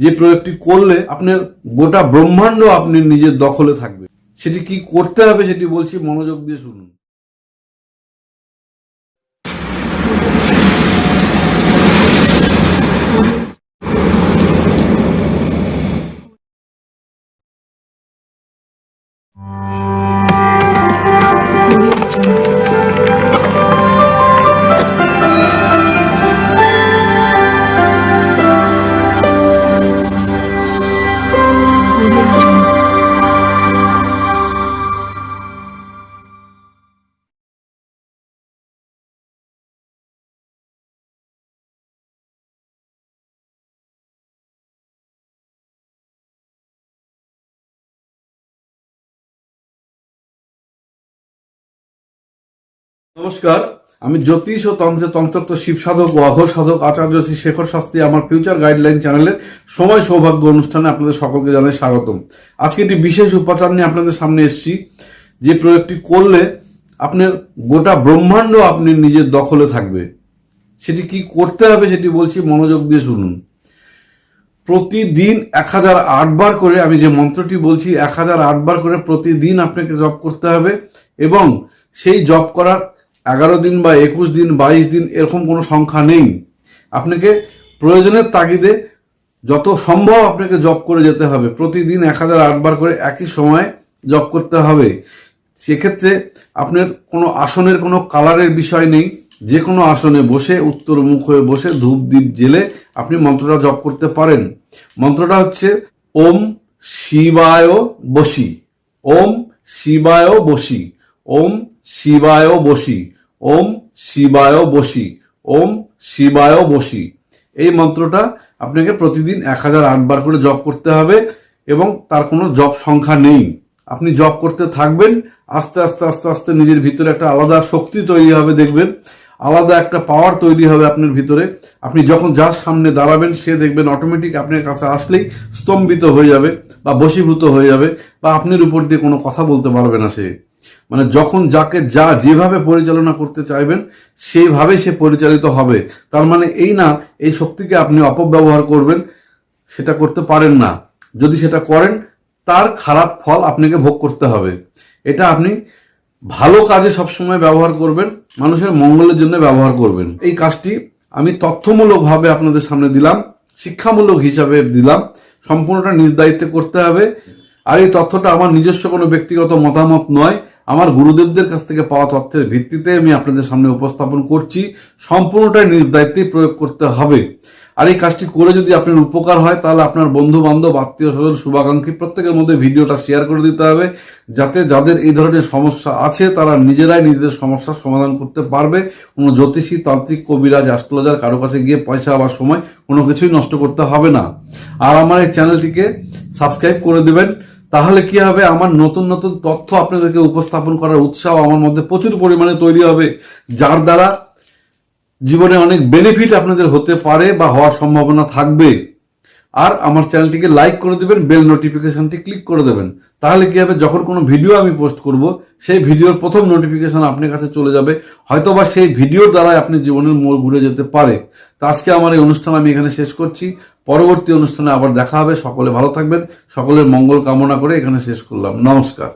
যে প্রয়োগটি করলে আপনার গোটা ব্রহ্মাণ্ড আপনি নিজের দখলে থাকবে। সেটি কি করতে হবে সেটি বলছি মনোযোগ দিয়ে শুনুন। নমস্কার, আমি জ্যোতিষ ও তন্ত্রে তন্ত্রত্ব শিব সাধক ও অঘোর সাধক আচার্য শ্রী শেখর শাস্ত্রী আমার ফিউচার গাইডলাইন চ্যানেলের সময় সৌভাগ্য অনুষ্ঠানে আপনাদের সকলকে জানাই স্বাগতম। আজকে একটি বিশেষ উপাচার নিয়ে আপনাদের সামনে এসেছি, যে প্রয়োগটি করলে আপনার গোটা ব্রহ্মাণ্ড আপনি নিজের দখলে থাকবে। সেটি কি করতে হবে সেটি বলছি মনোযোগ দিয়ে শুনুন। প্রতিদিন এক হাজার আটবার করে আমি যে মন্ত্রটি বলছি, এক হাজার আটবার করে প্রতিদিন আপনাকে জপ করতে হবে এবং সেই জপ করার এগারো দিন বা একুশ দিন, বাইশ দিন এরকম কোনো সংখ্যা নেই। আপনাকে প্রয়োজনের তাগিদে যত সম্ভব আপনাকে জপ করে যেতে হবে। প্রতিদিন এক হাজার আটবার করে একই সময় জব করতে হবে। সেক্ষেত্রে আপনার কোনো আসনের কোনো কালারের বিষয় নেই। যে কোনো আসনে বসে, উত্তর মুখ হয়ে বসে, ধূপ দ্বীপ জেলে আপনি মন্ত্রটা জপ করতে পারেন। মন্ত্রটা হচ্ছে, ওম শিবায় বসি। ওম শিবায় বসি। ওম শিবায় বসি। ওম শিবায় বসি। ওম শিবায় বসি। এই মন্ত্রটা আপনাকে প্রতিদিন এক হাজার আটবার করে জপ করতে হবে এবং তার কোনো জপ সংখ্যা নেই। আপনি জপ করতে থাকবেন, আস্তে আস্তে আস্তে আস্তে নিজের ভিতরে একটা আলাদা শক্তি তৈরি হবে দেখবেন, আলাদা একটা পাওয়ার তৈরি হবে আপনার ভিতরে। আপনি যখন যার সামনে দাঁড়াবেন, সে দেখবেন অটোমেটিক আপনার কাছে আসলেই স্তম্ভিত হয়ে যাবে বা বশীভূত হয়ে যাবে বা আপনার উপর দিয়ে কোনো কথা বলতে পারবে না সে। মানে যখন যাকে যা যেভাবে পরিচালনা করতে চাইবেন, সেইভাবে সে পরিচালিত হবে। তার মানে এই না, এই শক্তিকে আপনি অপব্যবহার করবেন, সেটা করতে পারেন না। যদি সেটা করেন, তার খারাপ ফল আপনাকে ভোগ করতে হবে। এটা আপনি ভালো কাজে সবসময় ব্যবহার করবেন, মানুষের মঙ্গলের জন্য ব্যবহার করবেন। এই কাজটি আমি তথ্যমূলকভাবে আপনাদের সামনে দিলাম, শিক্ষামূলক হিসাবে দিলাম, সম্পূর্ণটা নিজ দায়িত্বে করতে হবে। আর এই তথ্যটা আমার নিজস্ব কোনো ব্যক্তিগত মতামত নয় আমার গুরুদেবদের কাছ থেকে পাওয়া তথ্যের ভিত্তিতে আমি আপনাদের সামনে উপস্থাপন করছি। সম্পূর্ণটাই নিজ দায়িত্বেই প্রয়োগ করতে হবে। আর এই কাজটি করে যদি আপনার উপকার হয়, তাহলে আপনার বন্ধু বান্ধব আত্মীয় স্বজন শুভাকাঙ্ক্ষী প্রত্যেকের মধ্যে ভিডিওটা শেয়ার করে দিতে হবে। যাতে যাদের এই ধরনের সমস্যা আছে, তারা নিজেরাই নিজেদের সমস্যার সমাধান করতে পারবে। কোনো জ্যোতিষী, তান্ত্রিক, কবিরাজ, অ্যাস্ট্রোলজার কারও কাছে গিয়ে পয়সা বা সময় কোনো কিছুই নষ্ট করতে হবে না। আর আমার এই চ্যানেলটিকে সাবস্ক্রাইব করে দেবেন। তাহলে কি হবে? আমার নতুন নতুন তথ্য আপনাদেরকে উপস্থাপন করার উৎসাহ আমার মধ্যে প্রচুর পরিমাণে তৈরি হবে, যার দ্বারা জীবনে অনেক বেনিফিট আপনাদের হতে পারে বা হওয়ার সম্ভাবনা থাকবে। আর আমার চ্যানেলটিকে লাইক করে দেবেন বেল নোটিফিকেশনটি ক্লিক করে দেবেন। তাহলে কি হবে? যখন কোনো ভিডিও আমি পোস্ট করব, সেই ভিডিওর প্রথম নোটিফিকেশন আপনার কাছে চলে যাবে। হয়তোবা সেই ভিডিওর দ্বারাই আপনি জীবনের মোড় ঘুরে যেতে পারে। তো আজকে আমার এই অনুষ্ঠান আমি এখানে শেষ করছি। পরবর্তী অনুষ্ঠানে আবার দেখা হবে। সকলে ভালো থাকবেন। সকলের মঙ্গল কামনা করে এখানে শেষ করলাম। নমস্কার।